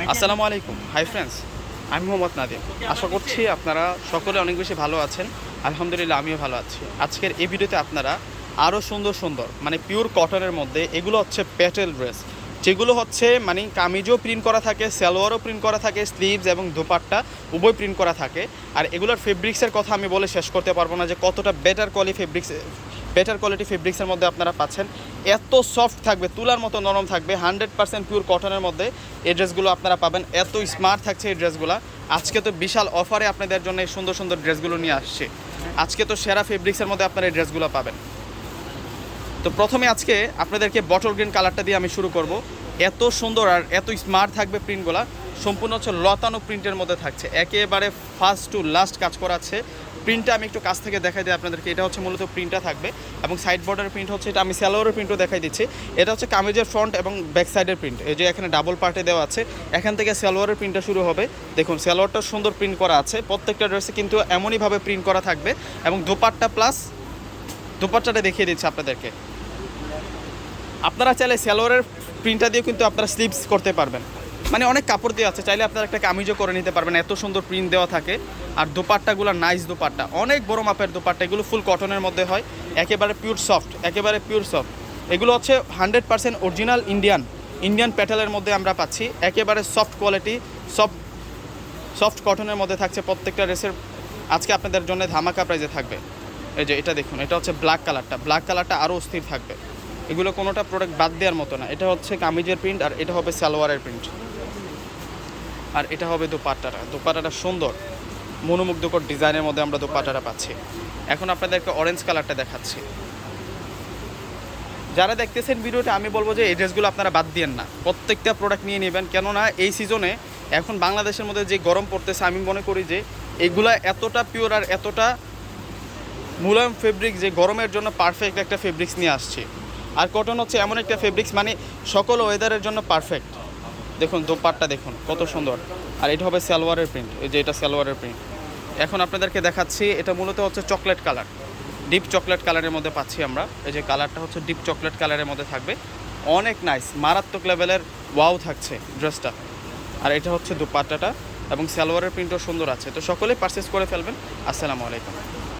আসসালামু আলাইকুম। Hi friends আমি মোহাম্মদ নাদিম। আশা করছি আপনারা সকলে অনেক বেশি ভালো আছেন। আলহামদুলিল্লাহ, আমিও ভালো আছি। আজকের এই ভিডিওতে আপনারা আরও সুন্দর সুন্দর মানে পিওর কটনের মধ্যে এগুলো হচ্ছে প্যাটেল ড্রেস যেগুলো হচ্ছে মানে কামিজও প্রিন্ট করা থাকে, সালোয়ারও প্রিন্ট করা থাকে স্লিভস এবং দোপাট্টা উভয় প্রিন্ট করা থাকে। আর এগুলোর ফেব্রিক্সের কথা আমি বলে শেষ করতে পারব না যে কতটা better quality fabrics better quality ফেব্রিক্সের মধ্যে আপনারা পাচ্ছেন। এত সফট থাকবে, তুলার মতো নরম থাকবে, হান্ড্রেড পার্সেন্ট পিওর কটনের মধ্যে এই ড্রেসগুলো আপনারা পাবেন। এত স্মার্ট থাকছে এই ড্রেসগুলো। আজকে তো বিশাল অফারে আপনাদের জন্য এই সুন্দর সুন্দর ড্রেসগুলো নিয়ে আসছে। আজকে তো সেরা ফেব্রিক্সের মধ্যে আপনারা এই ড্রেসগুলো পাবেন। তো প্রথমে আজকে আপনাদেরকে বটল গ্রিন কালারটা দিয়ে আমি শুরু করব। এত সুন্দর আর এত স্মার্ট থাকবে প্রিন্টগুলো সম্পূর্ণ হচ্ছে লতানো প্রিন্টের মধ্যে থাকছে। একেবারে ফার্স্ট টু লাস্ট কাজ করা আছে। প্রিন্টটা আমি একটু কাছ থেকে দেখাই দিই আপনাদেরকে। এটা হচ্ছে মূলত প্রিন্টটা থাকবে এবং সাইড বর্ডার প্রিন্ট হচ্ছে এটা আমি স্যালোয়ারের প্রিন্টও দেখাই দিচ্ছি। এটা হচ্ছে কামিজের ফ্রন্ট এবং ব্যাক সাইডের প্রিন্ট এই যে এখানে ডাবল পার্টে দেওয়া আছে। এখান থেকে সালোয়ারের প্রিন্টটা শুরু হবে। দেখুন সালোয়ারটা সুন্দর প্রিন্ট করা আছে। প্রত্যেকটা ড্রেসে কিন্তু এমনইভাবে প্রিন্ট করা থাকবে এবং দোপাট্টা প্লাস দোপাট্টাটা দেখিয়ে দিচ্ছে আপনাদেরকে। আপনারা চাইলে সালোয়ারের প্রিন্টটা দিয়ে কিন্তু আপনারা স্লিপস করতে পারবেন। মানে অনেক কাপড় দেওয়া আছে, চাইলে আপনারা একটা কামিজও করে নিতে পারবেন, এত সুন্দর প্রিন্ট দেওয়া থাকে। আর দোপাট্টাগুলো নাইস দোপাট্টা, অনেক বড় মাপের দোপাট্টা, এগুলো ফুল কটনের মধ্যে হয়, একেবারে পিওর সফট একেবারে পিওর সফট এগুলো হচ্ছে hundred percent original Indian Indian প্যাটেলের মধ্যে আমরা পাচ্ছি, একেবারে সফট কোয়ালিটি সফট সফট কটনের মধ্যে থাকছে প্রত্যেকটা ড্রেসের আজকে আপনাদের জন্য ধামাকা প্রাইজে থাকবে। এই যে এটা দেখুন, এটা হচ্ছে ব্ল্যাক কালারটা ব্ল্যাক কালারটা আরও স্থির থাকবে। এগুলো কোনোটা প্রোডাক্ট বাদ দেওয়ার মতো না, এটা হচ্ছে কামিজের প্রিন্ট আর এটা হবে সালোয়ারের প্রিন্ট আর এটা হবে দোপাট্টাটা। দোপাট্টাটা সুন্দর, মনোমুগ্ধকর ডিজাইনের মধ্যে আমরা দোপাট্টাটা পাচ্ছি। এখন আপনাদেরকে অরেঞ্জ কালারটা দেখাচ্ছি। যারা দেখতেছেন ভিডিওটা, আমি বলব যে এই ড্রেসগুলো আপনারা বাদ দিয়েন না। প্রত্যেকটা প্রোডাক্ট নিয়ে নেবেন। কেননা এই সিজনে এখন বাংলাদেশের মধ্যে যে গরম পড়তেছে, আমি মনে করি যে এগুলা এতটা পিওর আর এতটা মুলায়ম ফেব্রিক যে গরমের জন্য পারফেক্ট একটা ফেব্রিক্স নিয়ে আসছে। আর কটন হচ্ছে এমন একটা ফেব্রিক্স মানে সকল ওয়েদারের জন্য পারফেক্ট দেখুন, দোপাট্টা দেখুন, কত সুন্দর। আর এটা হবে সালোয়ারের প্রিন্ট, এই যে এটা সালোয়ারের প্রিন্ট। এখন আপনাদেরকে দেখাচ্ছি, এটা মূলত হচ্ছে চকলেট কালার। ডিপ চকলেট কালারের মধ্যে পাচ্ছি আমরা। এই যে কালারটা হচ্ছে ডিপ চকলেট কালারের মধ্যে থাকবে। অনেক নাইস মারাত্মক লেভেলের ওয়াও থাকছে ড্রেসটা আর এটা হচ্ছে দোপাট্টাটা এবং সালোয়ারের প্রিন্টও সুন্দর আছে। তো সকলেই পারচেস করে ফেলবেন। আসসালামু আলাইকুম।